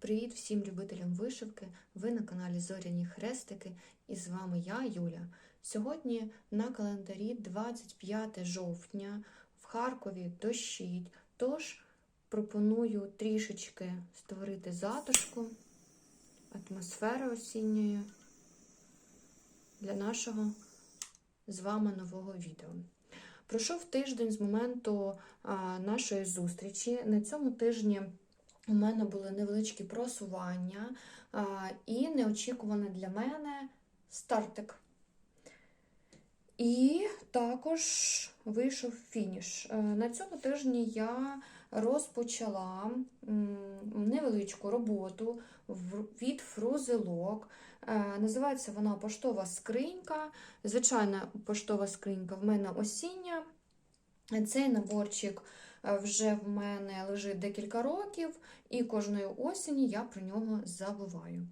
Привіт всім любителям вишивки! Ви на каналі Зоряні Хрестики і з вами я, Юля. Сьогодні на календарі 25 жовтня в Харкові дощить, тож пропоную трішечки створити затишку, атмосфери осінньої для нашого з вами нового відео. Пройшов тиждень з моменту нашої зустрічі. На цьому тижні у мене були невеличкі просування і неочікуваний для мене стартик. І також вийшов фініш. Е, На цьому тижні я розпочала невеличку роботу від фрузелок. Е, Називається вона поштова скринька. Звичайна поштова скринька в мене осіння. Цей наборчик вже в мене лежить декілька років, і кожної осені я про нього забуваю.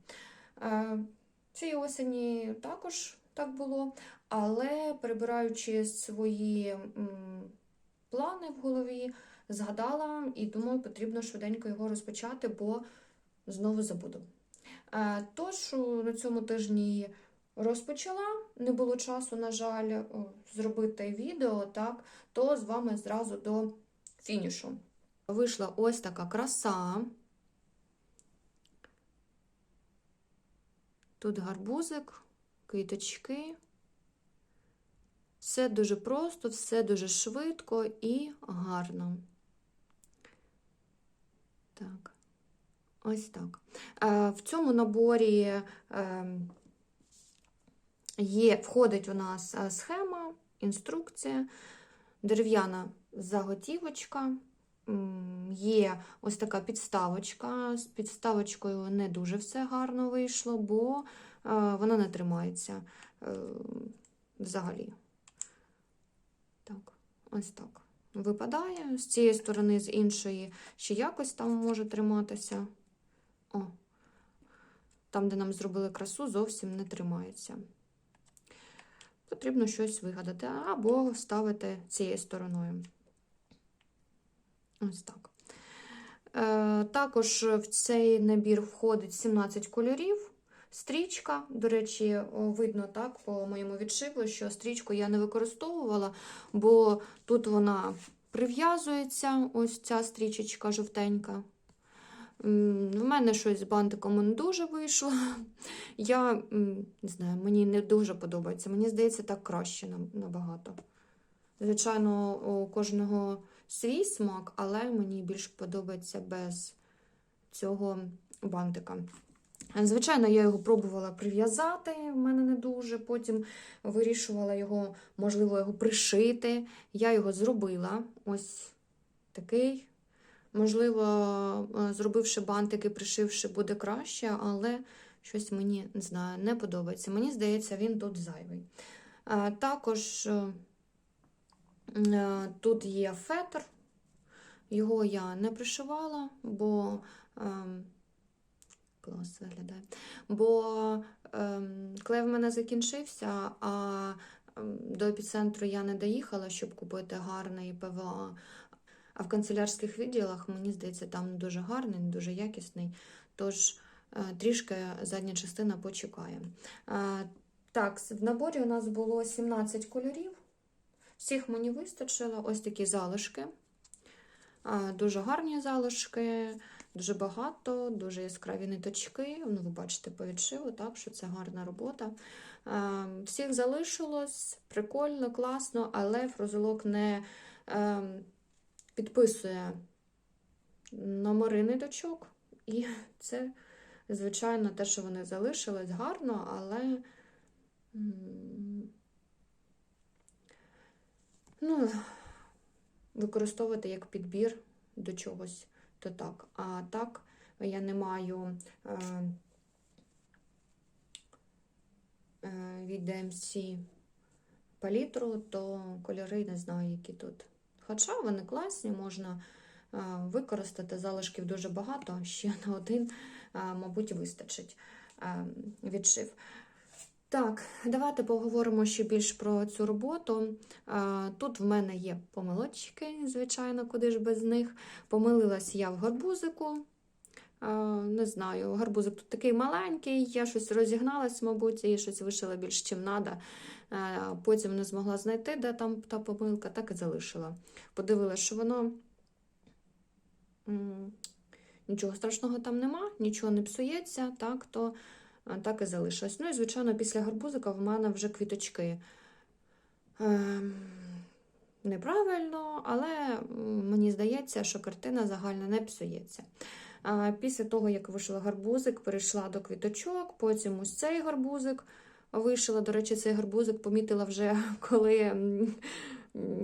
Е, Цієї осені також так було, але перебираючи свої плани в голові, згадала і думаю, потрібно швиденько його розпочати, бо знову забуду. Е, Тож на цьому тижні розпочала, не було часу, на жаль, зробити відео, так, то з вами зразу до фінішу. Вийшла ось така краса. Тут гарбузик, квіточки. Все дуже просто, все дуже швидко і гарно. Так, ось так. Е, В цьому наборі е, є, входить у нас е, схема, інструкція, дерев'яна заготівочка. Є ось така підставочка. З підставочкою не дуже все гарно вийшло, бо е, вона не тримається е, взагалі. Так, ось так. Випадає з цієї сторони, з іншої ще якось там може триматися. О, там, де нам зробили красу, зовсім не тримається. Потрібно щось вигадати, або ставити цією стороною. Ось так. Е, також в цей набір входить 17 кольорів. Стрічка, до речі, видно так по моєму відшиву, що стрічку я не використовувала, бо тут вона прив'язується, ось ця стрічечка жовтенька. В мене щось з бантиком не дуже вийшло. Я не знаю, мені не дуже подобається. Мені здається, так краще набагато. Звичайно, у кожного свій смак, але мені більш подобається без цього бантика. Звичайно, я його пробувала прив'язати, в мене не дуже. Потім вирішувала його, можливо, його пришити. Я його зробила. Ось такий. Можливо, е, зробивши бантики, пришивши, буде краще, але щось мені не знаю, не подобається. Мені здається, він тут зайвий. Е, Також е, тут є фетр. Його я не пришивала, бо ем, клас виглядає. Бо ем, клей в мене закінчився, а ем, до епіцентру я не доїхала, щоб купити гарний ПВА. А в канцелярських відділах, мені здається, там дуже гарний, дуже якісний. Тож е, трішки задня частина почекає. Е, Так, в наборі у нас було 17 кольорів. Всіх мені вистачило ось такі залишки. Дуже гарні залишки, дуже багато, дуже яскраві ниточки. Ну, ви бачите по відшиву, так, що це гарна робота. Всіх залишилось прикольно, класно, але фрузелок не е, підписує номери ниточок. І це, звичайно, те, що вони залишились гарно, але. Ну, використовувати як підбір до чогось, то так. А так я не маю е, е, від DMC палітру, то кольори не знаю, які тут. Хоча вони класні, можна е, використати залишків дуже багато, ще на один, е, мабуть, вистачить е, відшив. Так, давайте поговоримо ще більш про цю роботу. Тут в мене є помилочки, звичайно, куди ж без них. Помилилась я в гарбузику. Не знаю, гарбузик тут такий маленький, я щось розігналась, мабуть, і щось вишила більш чим надо. Потім не змогла знайти, де там та помилка, так і залишила. Подивилася, що воно нічого страшного там нема, нічого не псується, так, то так і залишилось. Ну і, звичайно, після гарбузика в мене вже квіточки. Ем, Неправильно, але мені здається, що картина загальна не псується. А Після того, як вишила гарбузик, перейшла до квіточок, потім ось цей гарбузик вишила. До речі, цей гарбузик помітила вже, коли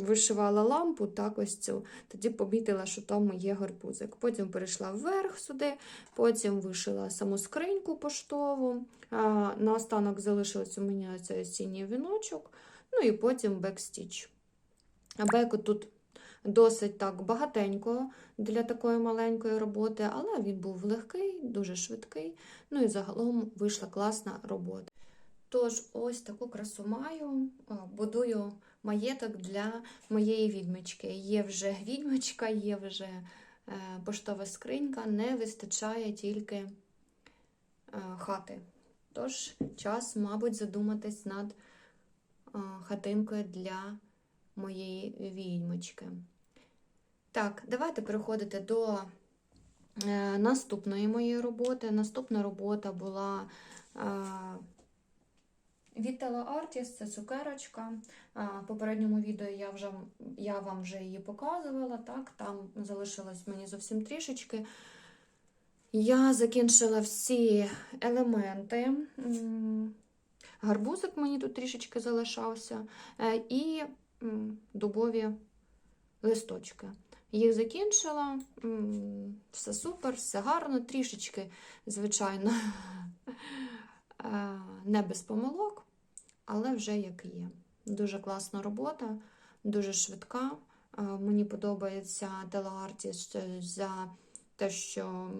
вишивала лампу, так ось цю, тоді помітила, що там є гарбузик. Потім перейшла вверх сюди, потім вишила саму скриньку поштову. А, Наостанок залишилось у мене цей осінній віночок, ну і потім бекстіч. Беку тут досить так багатенько для такої маленької роботи, але він був легкий, дуже швидкий. Ну і загалом вийшла класна робота. Тож, ось таку красу маю, будую маєток для моєї відьмочки. Є вже відьмочка, є вже е, поштова скринька, не вистачає тільки е, хати. Тож, час, мабуть, задуматись над е, хатинкою для моєї відьмочки. Так, давайте переходити до наступної моєї роботи. Наступна робота була Tela Artist, це цукерочка. В попередньому відео я, вже, я вам вже її показувала, так, там залишилось мені зовсім трішечки. Я закінчила всі елементи. Гарбузик мені тут трішечки залишався. е, І дубові листочки. Їх закінчила, все супер, все гарно, трішечки, звичайно, не без помилок, але вже як є. Дуже класна робота, дуже швидка. Е, Мені подобається Телеартіст за те, що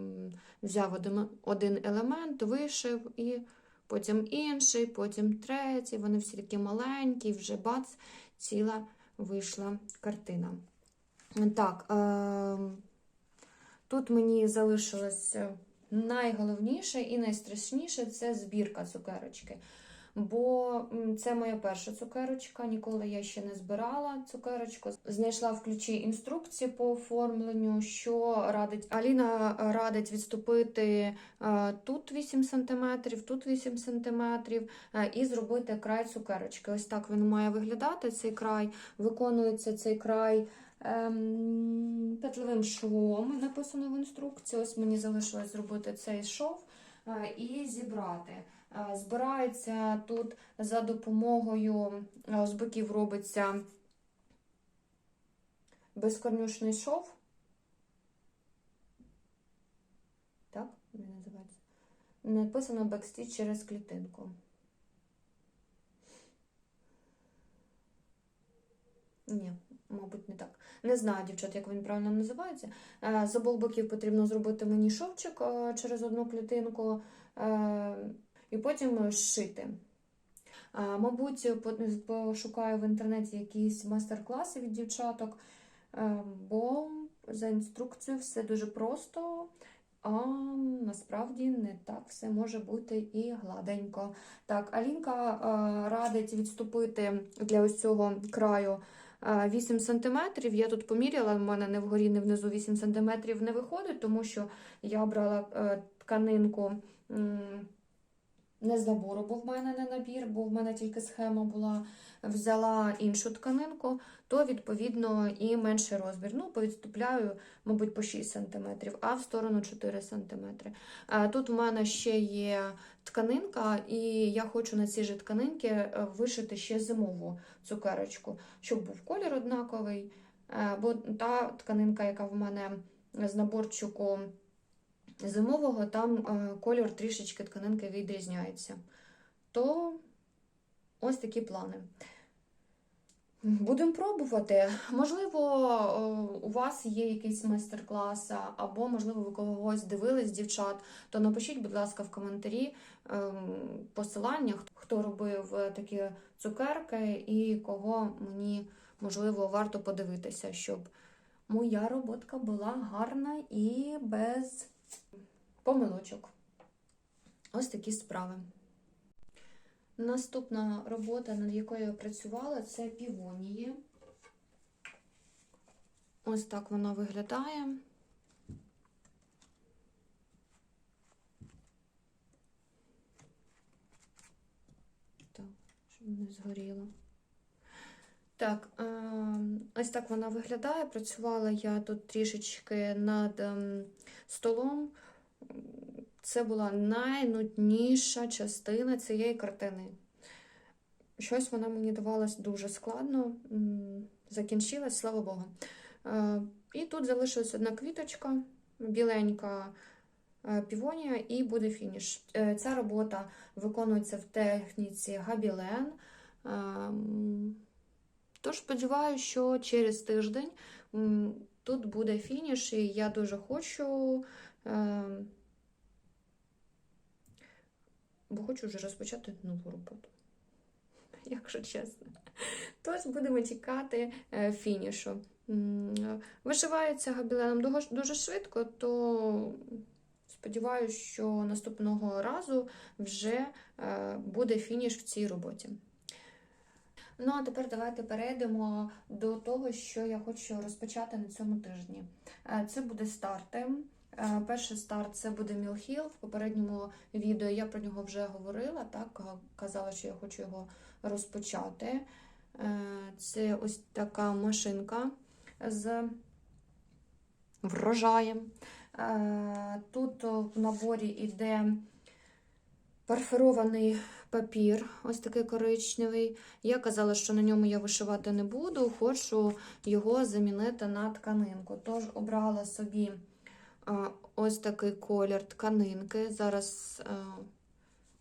взяв один, елемент, вишив і потім інший, потім третій. Вони всі такі маленькі, вже бац, ціла вийшла картина. Так, е, тут мені залишилось найголовніше і найстрашніше це збірка цукерочки. Бо це моя перша цукерочка, ніколи я ще не збирала цукерочку. Знайшла в ключі інструкції по оформленню, що радить Аліна радить відступити е, тут 8 см, тут 8 см е, і зробити край цукерочки. Ось так він має виглядати цей край. Виконується цей край ем, петлевим швом, написано в інструкції. Ось мені залишилось зробити цей шов е, і зібрати. Е, Збирається тут за допомогою е, з боків робиться безкорнюшний шов. Так, він називається. Написано бекстіч через клітинку. Ні, мабуть, не так. Не знаю, дівчат, як він правильно називається. Е, З обох боків потрібно зробити мені шовчик е, через одну клітинку е, і потім зшити. Е, Мабуть, по- пошукаю в інтернеті якісь майстер-класи від дівчаток, бо за інструкцією все дуже просто, а насправді не так все може бути і гладенько. Так, Алінка радить відступити для ось цього краю 8 см. Я тут поміряла, в мене не вгорі, не внизу 8 см не виходить, тому що я брала е, тканинку не з набору, бо в мене не набір, бо в мене тільки схема була. Взяла іншу тканинку, то відповідно і менший розмір. Ну, повідступляю, мабуть, по 6 см, а в сторону 4 см. Е, Тут в мене ще є тканинка, і я хочу на цій же тканинці е, вишити ще зимову цукерочку, щоб був колір однаковий. Е, Бо та тканинка, яка в мене з наборчику зимового, там е, колір трішечки тканинки відрізняється. То ось такі плани. Будемо пробувати. Можливо, е, у вас є якийсь майстер-клас, або, можливо, ви когось дивились, дівчат, то напишіть, будь ласка, в коментарі ем, посилання, хто робив е, такі цукерки і кого мені, можливо, варто подивитися, щоб моя роботка була гарна і без помилочок. Ось такі справи. Наступна робота, над якою я працювала, це півонії. Ось так вона виглядає. Так, щоб не згоріло. Так, е, ось так вона виглядає. Працювала я тут трішечки над ем, столом. Це була найнудніша частина цієї картини. Щось вона мені давалась дуже складно. Закінчилась, слава Богу. Е, І тут залишилась одна квіточка, біленька е, півонія, і буде фініш. Е, Ця робота виконується в техніці габілен. Тож сподіваюся, що через тиждень тут буде фініш, і я дуже хочу. Ем, Бо хочу вже розпочати нову роботу, якщо чесно. Тож будемо чекати е, фінішу. Вишивається габіленом дуже, дуже швидко, то сподіваюся, що наступного разу вже е, буде фініш в цій роботі. Ну, а тепер давайте перейдемо до того, що я хочу розпочати на цьому тижні. Е, Це буде старти. Е, Перший старт це буде Мілхіл. В попередньому відео я про нього вже говорила, так казала, що я хочу його розпочати. Е, Це ось така машинка з врожаєм. Е, Тут в наборі йде парферований папір, ось такий коричневий. Я казала, що на ньому я вишивати не буду, хочу його замінити на тканинку. Тож обрала собі ось такий колір тканинки. Зараз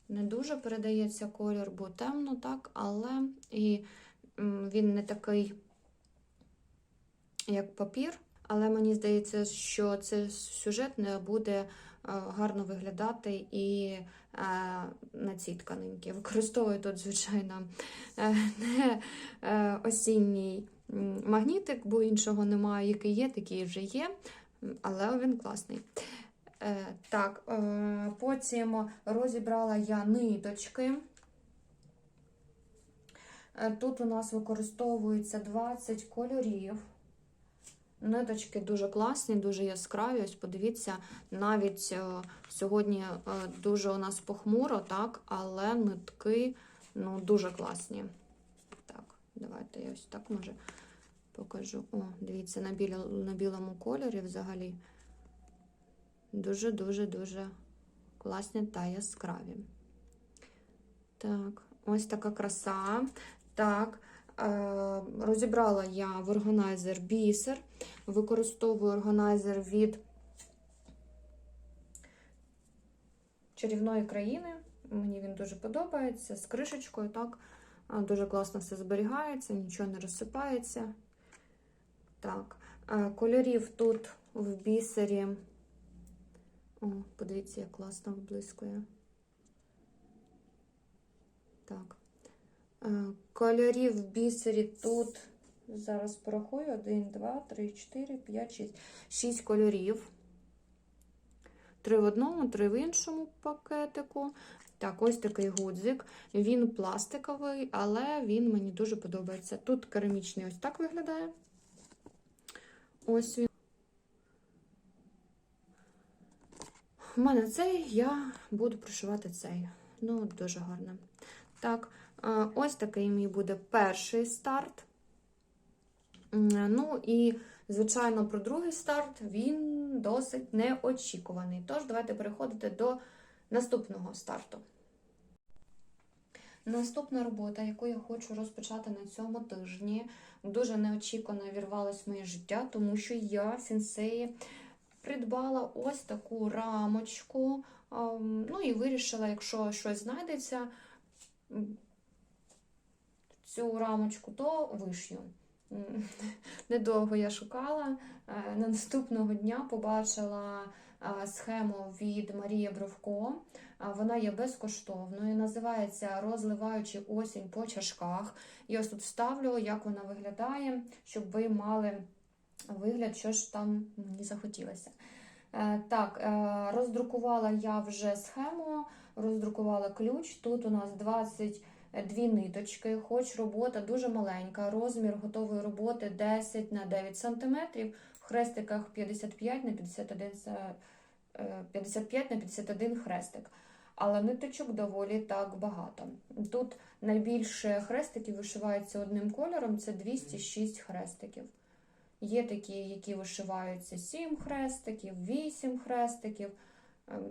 не дуже передається колір, бо темно, так, але і він не такий, як папір. Але мені здається, що цей сюжет не буде гарно виглядати і на цій тканинці. Використовую тут, звичайно, е, не е, осінній магнітик, бо іншого немає, який є, такий вже є, але він класний. Е, Так, е, потім розібрала я ниточки. Е, Тут у нас використовується 20 кольорів. Ниточки дуже класні, дуже яскраві. Ось подивіться, навіть сьогодні дуже у нас похмуро, так, але нитки ну, дуже класні. Так, давайте я ось так може покажу. О, дивіться, на, білі, на білому кольорі взагалі дуже-дуже-дуже класні та яскраві. Так, ось така краса. Так, е, розібрала я в органайзер бісер. Використовую органайзер від чарівної країни. Мені він дуже подобається. З кришечкою, так. Дуже класно все зберігається, нічого не розсипається. Так, е, кольорів тут в бісері. О, подивіться, як класно вблискує. Так. Е, Кольорів в бісері тут. Зараз порахую. 1, 2, 3, 4, 5, 6. 6 кольорів. Три в одному, три в іншому пакетику. Так, ось такий гудзик. Він пластиковий, але він мені дуже подобається. Тут керамічний ось так виглядає. Ось він. У мене цей, я буду пришивати цей. Ну, дуже гарно. Так, ось такий мій буде перший старт. Ну і, звичайно, про другий старт він досить неочікуваний. Тож, давайте переходити до наступного старту. Наступна робота, яку я хочу розпочати на цьому тижні, дуже неочікувано вірвалась в моє життя, тому що я сенсеї придбала ось таку рамочку. Ну і вирішила, якщо щось знайдеться цю рамочку, то вишью. Недовго я шукала. Е, На наступного дня побачила е, схему від Марії Бровко. А Вона є безкоштовною, називається Розливаючи осінь по чашках. І ось тут вставлю, як вона виглядає, щоб ви мали вигляд, що ж там мені захотілося. Е, Так, е, роздрукувала я вже схему, роздрукувала ключ. Тут у нас 22 ниточки, хоч робота дуже маленька. Розмір готової роботи 10 на 9 см, в хрестиках 55 на 51, е, 55 на 51 хрестик. Але ниточок доволі так багато. Тут найбільше хрестиків вишивається одним кольором, це 206 хрестиків. Є такі, які вишиваються 7 хрестиків, 8 хрестиків, ем,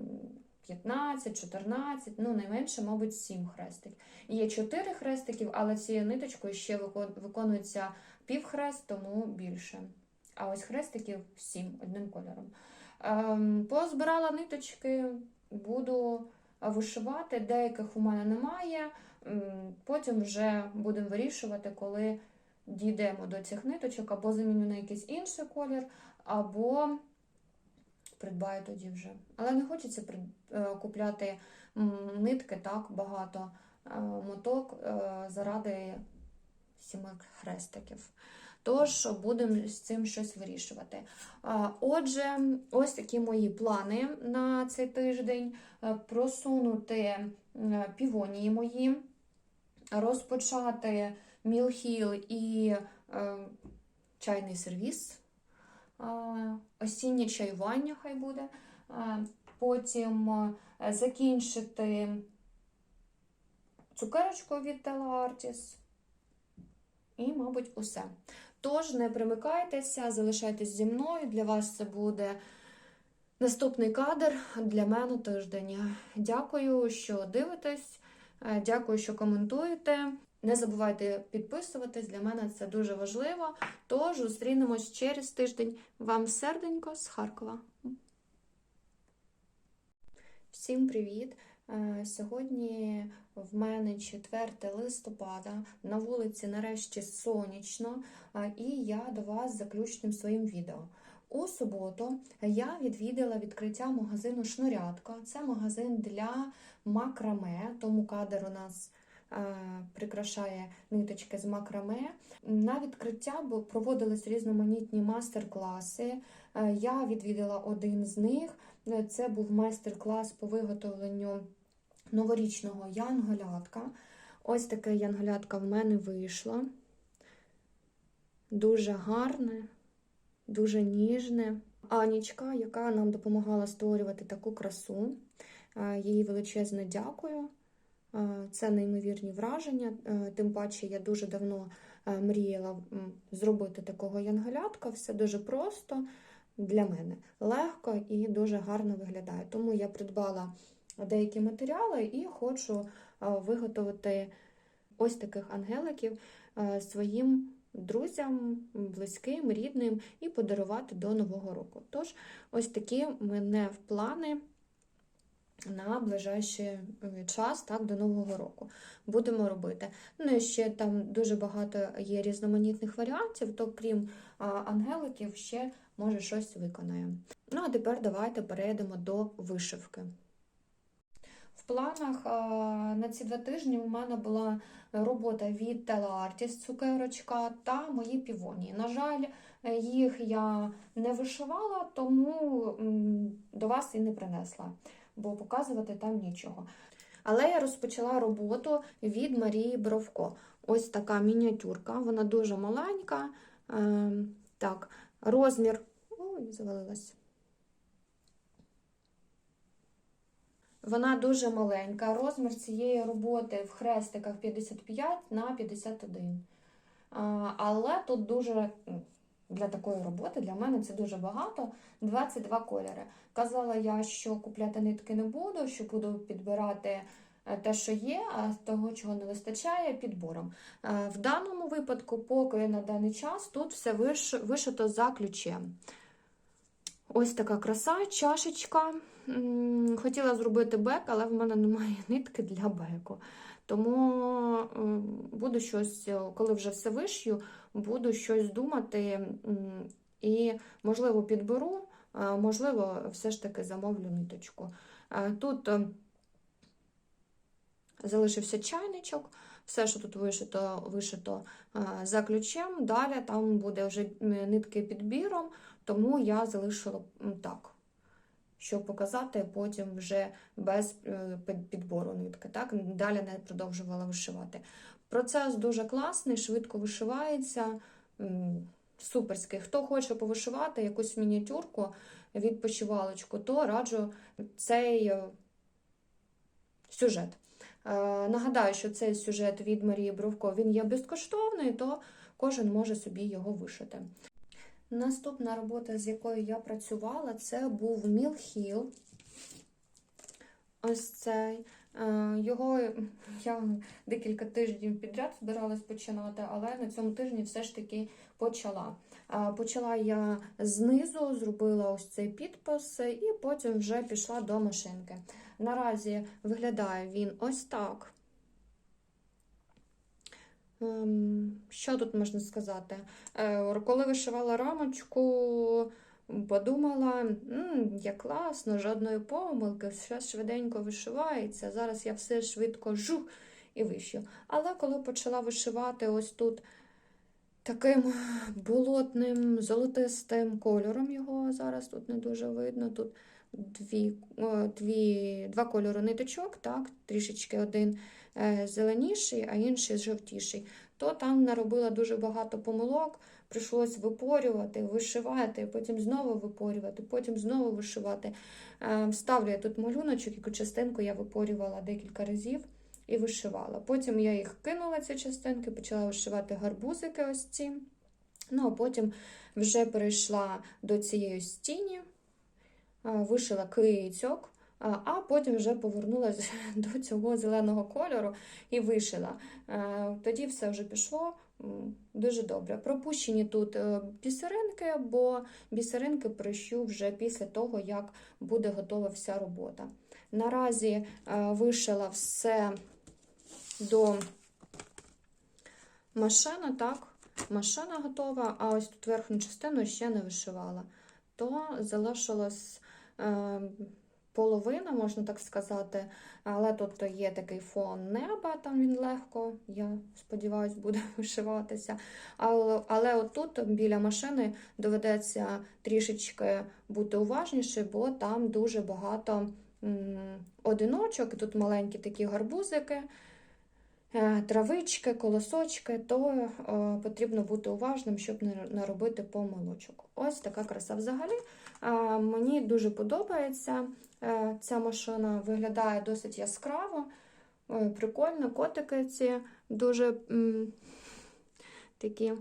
15, 14, ну найменше, мабуть, 7 хрестиків. Є 4 хрестиків, але цією ниточкою ще викон- виконується півхрест, тому більше. А ось хрестиків 7 одним кольором. Ем, Позбирала ниточки, буду вишивати. Деяких у мене немає. Потім вже будемо вирішувати, коли дійдемо до цих ниточок, або заміню на якийсь інший колір, або придбаю тоді вже. Але не хочеться е, купляти нитки так багато е, моток е, заради сіми хрестиків. Тож будемо з цим щось вирішувати. Отже, ось такі мої плани на цей тиждень: Е, просунути е, півонії мої, розпочати мілхіл і е, чайний сервіс, осіннє чаювання хай буде. Потім закінчити цукерочку від Artis. І, мабуть, усе. Тож, не примикайтеся, залишайтесь зі мною. Для вас це буде наступний кадр, для мене тиждень. Дякую, що дивитесь, е, дякую, що коментуєте. Не забувайте підписуватись, для мене це дуже важливо. Тож зустрінемось через тиждень. Вам серденько з Харкова. Всім привіт! Е, Сьогодні в мене 4 листопада, на вулиці нарешті сонячно, е, і я до вас заключним своїм відео. У суботу я відвідала відкриття магазину Шнурятка. Це магазин для макраме, тому кадр у нас е, прикрашає ниточки з макраме. На відкриття проводились різноманітні мастер-класи. Я відвідала один з них. Це був майстер-клас по виготовленню новорічного янголятка. Ось таке янголятка в мене вийшло. Дуже гарне, дуже ніжне. Анічка, яка нам допомагала створювати таку красу. Е, Їй величезне дякую. Е, Це неймовірні враження. Е, Тим паче я дуже давно мріяла зробити такого янголятка. Все дуже просто для мене легко і дуже гарно виглядає. Тому я придбала деякі матеріали і хочу е, виготовити ось таких ангеликів е, своїм друзям, близьким, рідним і подарувати до Нового року. Тож, ось такі мене в плани на ближайший е, час, так, до Нового року. Будемо робити. Ну і ще там дуже багато є різноманітних варіантів, то крім ангеликів, ще може щось виконаємо. Ну а тепер давайте перейдемо до вишивки. В планах на ці два тижні у мене була робота від Artis цукерочка та мої півонії. На жаль, їх я не вишивала, тому до вас і не принесла, бо показувати там нічого. Але я розпочала роботу від Марії Бровко. Ось така мініатюрка, вона дуже маленька. Е, так, розмір. Ой, завалилась. Вона дуже маленька. Розмір цієї роботи в хрестиках 55 на 51. Але тут дуже для такої роботи, для мене це дуже багато. 22 кольори. Казала я, що купляти нитки не буду, що буду підбирати е, те, що є, а того, чого не вистачає, підбором. Е, В даному випадку, поки на даний час, тут все виш- вишито за ключем. Ось така краса, чашечка. Хотіла зробити бек, але в мене немає нитки для беку. Тому буду щось, е, коли вже все вишью, буду щось думати і, можливо, підберу, можливо, все ж таки замовлю ниточку. Тут е, залишився чайничок, все, що тут вишито, вишито за ключем. Далі там буде вже нитки підбіром, тому я залишила так. Щоб показати потім вже без е, підбору нитки. Так? Далі не продовжувала вишивати. Процес дуже класний, швидко вишивається. Суперський. Хто хоче повишивати якусь мініатюрку, відпочивалочку, то раджу цей е, сюжет. Е, Нагадаю, що цей сюжет від Марії Бровко він є безкоштовний, то кожен може собі його вишити. Наступна робота, з якою я працювала, це був Мілхіл. Ось цей. Е, Його я декілька тижнів підряд збиралась починати, але на цьому тижні все ж таки почала. Е, Почала я знизу, зробила ось цей підпис, і потім вже пішла до машинки. Наразі виглядає він ось так. Ем, Що тут можна сказати? Е, Коли вишивала рамочку, подумала, «М, як класно, жодної помилки, все швиденько вишивається. Зараз я все швидко жух і вишью. Але коли почала вишивати ось тут таким болотним, золотистим кольором, його зараз тут не дуже видно. Тут дві, дві, два кольори ниточок, так, трішечки один зеленіший, а інший жовтіший. То там наробила дуже багато помилок, прийшлось випорювати, вишивати, потім знову випорювати, потім знову вишивати. Е, Вставлю я тут малюночок, яку частинку я випорювала декілька разів і вишивала. Потім я їх кинула, ці частинки, почала вишивати гарбузики ось ці. Ну, а потім вже перейшла до цієї стіні, е, вишила кицьок, а потім вже повернулася до цього зеленого кольору і вишила. Е, Тоді все вже пішло дуже добре. Пропущені тут е, бісеринки, бо бісеринки прищу вже після того, як буде готова вся робота. Наразі е, вишила все до машини, так, машина готова, а ось тут верхню частину ще не вишивала. То залишилось половина, можна так сказати, але тут є такий фон неба, там він легко, я сподіваюся, буде вишиватися. Але, але отут біля машини доведеться трішечки бути уважніше, бо там дуже багато одиночок, тут маленькі такі гарбузики. е, Травички, колосочки, то е, потрібно бути уважним, щоб не наробити помилочок. Ось така краса. Взагалі мені дуже подобається ця машина, виглядає досить яскраво, е, прикольно. Котики ці дуже м, такі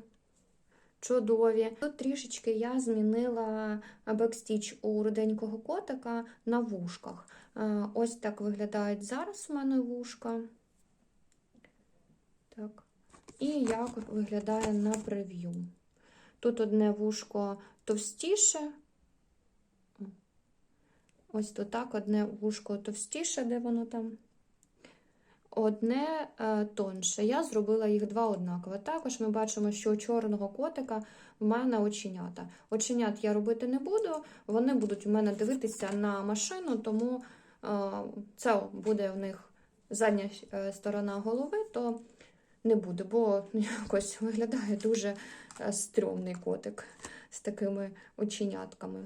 чудові. Тут трішечки я змінила бекстіч у руденького котика на вушках. Е, Ось так виглядають зараз у мене вушка. Так. І як виглядає на прев'ю. Тут одне вушко товстіше. Ось тут так, одне вушко товстіше, де воно там. Одне е, тонше. Я зробила їх два однаково. Також ми бачимо, що у чорного котика в мене оченята. Оченят я робити не буду, вони будуть у мене дивитися на машину, тому е, це буде в них задня е, сторона голови, то не буде, бо якось виглядає дуже стрьомний котик з такими оченятками.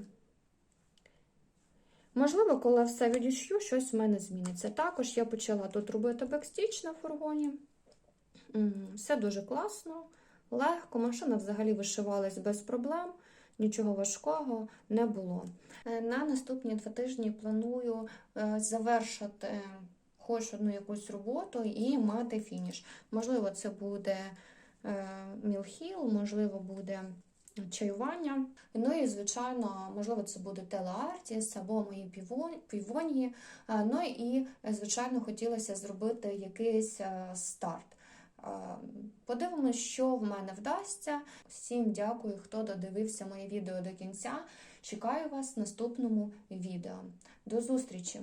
Можливо, коли все відішью, щось в мене зміниться. Також я почала тут робити бекстіч на фургоні. Все дуже класно, легко. Машина взагалі вишивалась без проблем, нічого важкого не було. Е, На наступні два тижні планую е, завершити хоч одну якусь роботу і мати фініш. Можливо, це буде е, мілхіл, можливо, буде чаювання. Ну і, звичайно, можливо, це буде телеартіс або мої півон- півонії. Е, Ну і, звичайно, хотілося зробити якийсь е, старт. Е, Подивимось, що в мене вдасться. Всім дякую, хто додивився моє відео до кінця. Чекаю вас в наступному відео. До зустрічі!